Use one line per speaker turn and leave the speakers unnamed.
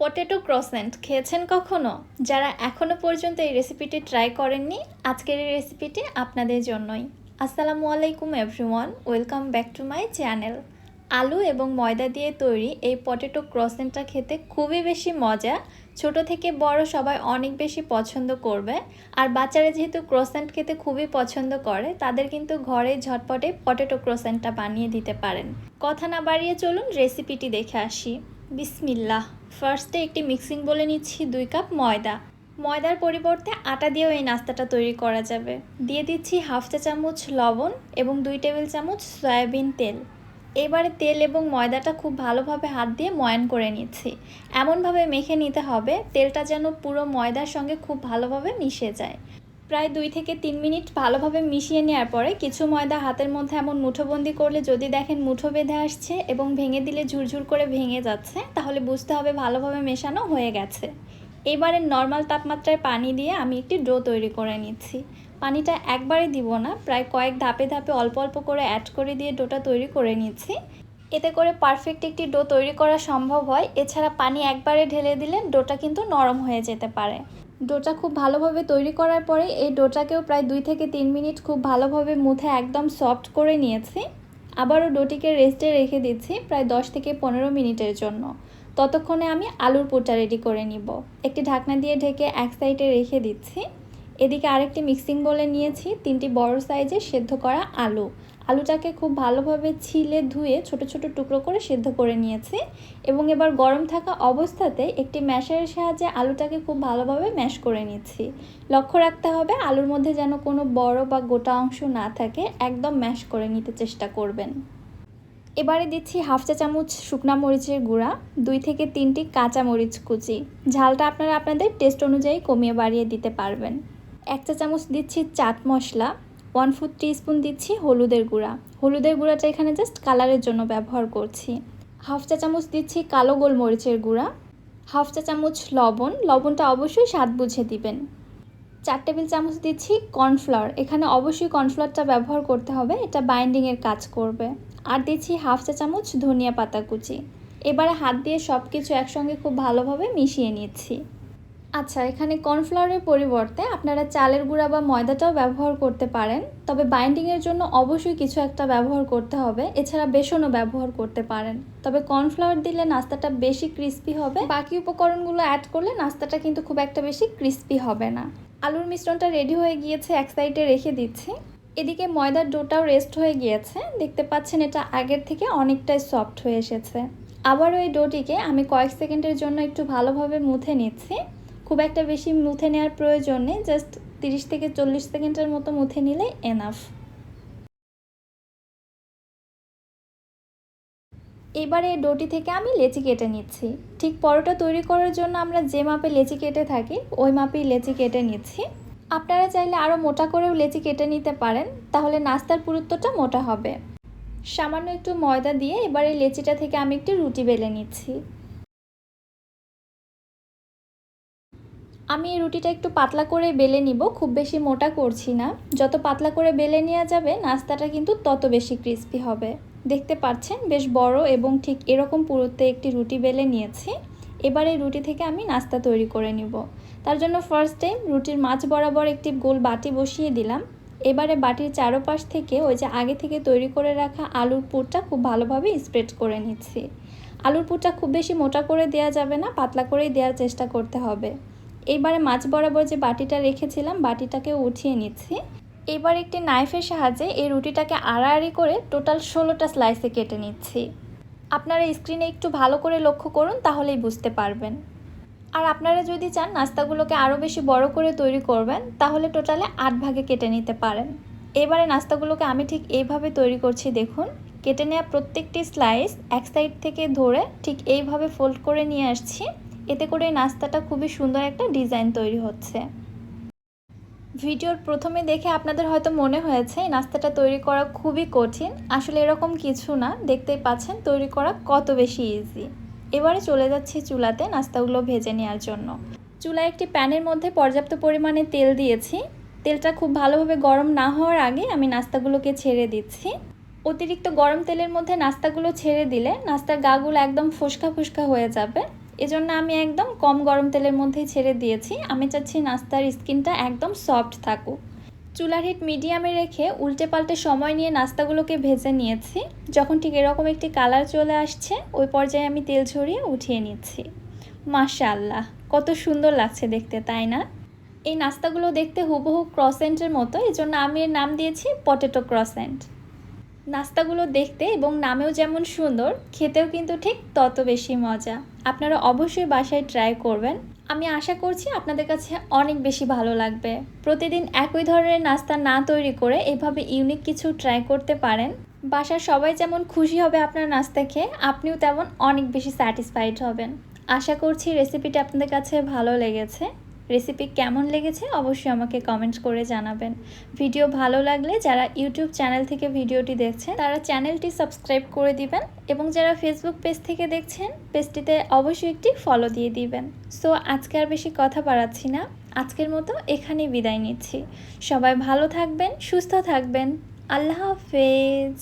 Potato croissant খেয়েছেন কখনো? যারা এখনও পর্যন্ত এই রেসিপিটি ট্রাই করেননি, আজকের এই রেসিপিটি আপনাদের জন্যই। আসসালামু আলাইকুম everyone welcome back to my channel আলু এবং ময়দা দিয়ে তৈরি এই পটেটো ক্রসেন্টটা খেতে খুবই বেশি মজা। ছোট থেকে বড় সবাই অনেক বেশি পছন্দ করবে। আর বাচ্চারা যেহেতু ক্রসেন্ট খেতে খুবই পছন্দ করে, তাদের কিন্তু ঘরে ঝটপটে পটেটো ক্রসেন্টটা বানিয়ে দিতে পারেন। কথা না বাড়িয়ে চলুন রেসিপিটি দেখে আসি। বিসমিল্লাহ। ফার্স্টে একটি মিক্সিং বলে নিচ্ছি দুই কাপ ময়দা। ময়দার পরিবর্তে আটা দিয়েও এই নাস্তাটা তৈরি করা যাবে। দিয়ে দিচ্ছি হাফ চা চামচ লবণ এবং দুই টেবিল চামচ সয়াবিন তেল। এবারে তেল এবং ময়দাটা খুব ভালোভাবে হাত দিয়ে ময়ান করে নিচ্ছি। এমনভাবে মেখে নিতে হবে, তেলটা যেন পুরো ময়দার সঙ্গে খুব ভালোভাবে মিশে যায়। প্রায় দুই থেকে তিন মিনিট ভালোভাবে মিশিয়ে নেওয়ার পরে কিছু ময়দা হাতের মধ্যে এমন মুঠোবন্দি করলে যদি দেখেন মুঠো বেঁধে আসছে এবং ভেঙে দিলে ঝুরঝুর করে ভেঙে যাচ্ছে, তাহলে বুঝতে হবে ভালোভাবে মেশানো হয়ে গেছে। এবারে নর্মাল তাপমাত্রায় পানি দিয়ে আমি একটি ডো তৈরি করে নিচ্ছি। পানিটা একবারে দিব না, প্রায় কয়েক ধাপে ধাপে অল্প অল্প করে অ্যাড করে দিয়ে ডোটা তৈরি করে নিচ্ছি। এতে করে পারফেক্ট একটি ডো তৈরি করা সম্ভব হয়। এছাড়া পানি একবারে ঢেলে দিলে ডোটা কিন্তু নরম হয়ে যেতে পারে। ডোটা খুব ভালোভাবে তৈরি করার পরে এই ডোটাকেও প্রায় দুই থেকে তিন মিনিট খুব ভালোভাবে মুথে একদম সফট করে নিয়েছি। আবারও ডোটিকে রেস্টে রেখে দিচ্ছি প্রায় দশ থেকে পনেরো মিনিটের জন্য। ততক্ষণে আমি আলুর পোটা রেডি করে নিব। একটি ঢাকনা দিয়ে ঢেকে এক সাইডে রেখে দিচ্ছি। এদিকে আরেকটি মিক্সিং বলে নিয়েছি, তিনটি বড় সাইজে সেদ্ধ করা আলু। আলুটাকে খুব ভালোভাবে ছিলে ধুয়ে ছোট ছোট টুকরো করে সেদ্ধ করে নিয়েছি। এবং এবার গরম থাকা অবস্থাতে একটি ম্যাশারের সাহায্যে আলুটাকে খুব ভালোভাবে ম্যাশ করে নিচ্ছি লক্ষ্য রাখতে হবে, আলুর মধ্যে যেন কোনো বড় বা গোটা অংশ না থাকে, একদম ম্যাশ করে নিতে চেষ্টা করবেন। এবারে দিচ্ছি হাফ চা চামচ শুকনা মরিচের গুঁড়া, দুই থেকে তিনটি কাঁচা মরিচ কুচি। ঝালটা আপনারা আপনাদের টেস্ট অনুযায়ী কমিয়ে বাড়িয়ে দিতে পারবেন। এক চা চামচ দিচ্ছি চাট মশলা ওয়ান ফুট স্পুন দিচ্ছি হলুদের গুঁড়া। হলুদের গুঁড়াটা এখানে জাস্ট কালারের জন্য ব্যবহার করছি। হাফ চা চামচ দিচ্ছি কালো গোলমরিচের গুঁড়া। হাফ চা চামচ লবণ। লবণটা অবশ্যই স্বাদ বুঝে দিবেন। চার টেবিল চামচ দিচ্ছি কর্নফ্লাওয়ার। এখানে অবশ্যই কর্নফ্লাওয়ারটা ব্যবহার করতে হবে, এটা বাইন্ডিংয়ের কাজ করবে। আর দিচ্ছি হাফ চা চামচ ধনিয়া পাতা কুচি। এবারে হাত দিয়ে সব কিছু একসঙ্গে খুব ভালোভাবে মিশিয়ে নিচ্ছি। আচ্ছা এখানে কর্নফ্লাওয়ারের পরিবর্তে আপনারা চালের গুঁড়া বা ময়দাটাও ব্যবহার করতে পারেন, তবে বাইন্ডিংয়ের জন্য অবশ্যই কিছু একটা ব্যবহার করতে হবে, এছাড়া বেসনও ব্যবহার করতে পারেন। তবে কর্নফ্লাওয়ার দিলে নাস্তাটা বেশি ক্রিস্পি হবে, বাকি উপকরণগুলো অ্যাড করলে নাস্তাটা কিন্তু খুব একটা বেশি ক্রিস্পি হবে না। আলুর মিশ্রণটা রেডি হয়ে গিয়েছে, এক সাইডে রেখে দিচ্ছি। এদিকে ময়দার ডোটাও রেস্ট হয়ে গিয়েছে, দেখতে পাচ্ছেন এটা আগের থেকে অনেকটাই সফট হয়ে এসেছে। আবারও এই ডোটিকে আমি কয়েক সেকেন্ডের জন্য একটু ভালোভাবে মুথে নিচ্ছি। খুব একটা বেশি মুথে নেওয়ার প্রয়োজন নেই জাস্ট তিরিশ থেকে চল্লিশ সেকেন্ডের মতো মুথে নিলে এনাফ এবারে ডোটি থেকে আমি লেচি কেটে নিচ্ছি। ঠিক পরোটা তৈরি করার জন্য আমরা যে মাপে লেচি কেটে থাকি, ওই মাপেই লেচি কেটে নিচ্ছি। আপনারা চাইলে আরও মোটা করেও লেচি কেটে নিতে পারেন, তাহলে নাস্তার পুরুত্বটা মোটা হবে। সামান্য একটু ময়দা দিয়ে এবারে লেচিটা থেকে আমি একটু রুটি বেলে নিচ্ছি। আমি রুটিটা একটু পাতলা করে বেলে নিব, খুব বেশি মোটা করছি না। যত পাতলা করে বেলে নেওয়া যাবে, নাস্তাটা কিন্তু তত বেশি ক্রিস্পি হবে। দেখতে পাচ্ছেন, বেশ বড় এবং ঠিক এরকম পুরুত্বে একটি রুটি বেলে নিয়েছি। এবার এই রুটি থেকে আমি নাস্তা তৈরি করে নিব। তার জন্য ফার্স্ট টাইম রুটির মাছ বরাবর একটি গোল বাটি বসিয়ে দিলাম। এবারে বাটির চারোপাশ থেকে ওই যে আগে থেকে তৈরি করে রাখা আলুর পুরটা খুব ভালোভাবে স্প্রেড করে নিচ্ছি। আলুর পুরটা খুব বেশি মোটা করে দেওয়া যাবে না, পাতলা করেই দেওয়ার চেষ্টা করতে হবে। এইবারে মাছ বরাবর যে বাটিটা রেখেছিলাম, বাটিটাকে উঠিয়ে নিচ্ছি। এবার একটি নাইফের সাহায্যে এই রুটিটাকে আড়াআড়ি করে টোটাল ষোলোটা স্লাইসে কেটে নিচ্ছি। আপনারা স্ক্রিনে একটু ভালো করে লক্ষ্য করুন, তাহলেই বুঝতে পারবেন। আর আপনারা যদি চান নাস্তাগুলোকে আরও বেশি বড় করে তৈরি করবেন, তাহলে টোটালে আট ভাগে কেটে নিতে পারেন। এবারে নাস্তাগুলোকে আমি ঠিক এইভাবে তৈরি করছি, দেখুন। কেটে নেওয়া প্রত্যেকটি স্লাইস এক সাইড থেকে ধরে ঠিক এইভাবে ফোল্ড করে নিয়ে আসছি। এতে করে নাস্তাটা খুবই সুন্দর একটা ডিজাইন তৈরি হচ্ছে। ভিডিওর প্রথমে দেখে আপনাদের হয়তো মনে হয়েছে নাস্তাটা তৈরি করা খুবই কঠিন। আসলে এরকম কিছু না, দেখতেই পাচ্ছেন তৈরি করা কত বেশি ইজি এবারে চলে যাচ্ছি চুলাতে নাস্তাগুলো ভেজে নেওয়ার জন্য। চুলায় একটি প্যানের মধ্যে পর্যাপ্ত পরিমাণে তেল দিয়েছি। তেলটা খুব ভালোভাবে গরম না হওয়ার আগে আমি নাস্তাগুলোকে ছেড়ে দিচ্ছি। অতিরিক্ত গরম তেলের মধ্যে নাস্তাগুলো ছেড়ে দিলে নাস্তার গাগুলো একদম ফুসকা ফুসকা হয়ে যাবে। এজন্য আমি একদম কম গরম তেলের মধ্যেই ছেড়ে দিয়েছি। আমি চাচ্ছি নাস্তার স্কিনটা একদম সফট থাকুক। চুলার হিট মিডিয়ামে রেখে উল্টে পাল্টে সময় নিয়ে নাস্তাগুলোকে ভেজে নিয়েছি। যখন ঠিক এরকম একটি কালার চলে আসছে, ওই পর্যায়ে আমি তেল ঝরিয়ে উঠিয়ে নিচ্ছি। মাশাআল্লাহ, কত সুন্দর লাগছে দেখতে, তাই না? এই নাস্তাগুলো দেখতে হুবহু ক্রসেন্টের মতো, এজন্য আমি এর নাম দিয়েছি পটেটো ক্রসেন্ট। নাস্তাগুলো দেখতে এবং নামেও যেমন সুন্দর, খেতেও কিন্তু ঠিক তত বেশি মজা। আপনারা অবশ্যই বাসায় ট্রাই করবেন। আমি আশা করছি আপনাদের কাছে অনেক বেশি ভালো লাগবে। প্রতিদিন একই ধরনের নাস্তা না তৈরি করে এভাবে ইউনিক কিছু ট্রাই করতে পারেন। বাসার সবাই যেমন খুশি হবে আপনার নাস্তা খেয়ে, আপনিও তেমন অনেক বেশি স্যাটিসফাইড হবেন। আশা করছি রেসিপিটা আপনাদের কাছে ভালো লেগেছে। রেসিপি কেমন লেগেছে অবশ্যই আমাকে কমেন্ট করে জানাবেন। ভিডিও ভালো লাগলে যারা ইউটিউব চ্যানেল থেকে ভিডিওটি দেখছেন, তারা চ্যানেলটি সাবস্ক্রাইব করে দিবেন এবং যারা ফেসবুক পেজ থেকে দেখছেন পেজটিতে অবশ্যই একটি ফলো দিয়ে দিবেন। সো আজকে আর বেশি কথা বাড়াচ্ছি না। আজকের মতো এখানেই বিদায় নিচ্ছি। সবাই ভালো থাকবেন, সুস্থ থাকবেন। আল্লাহ হাফেজ।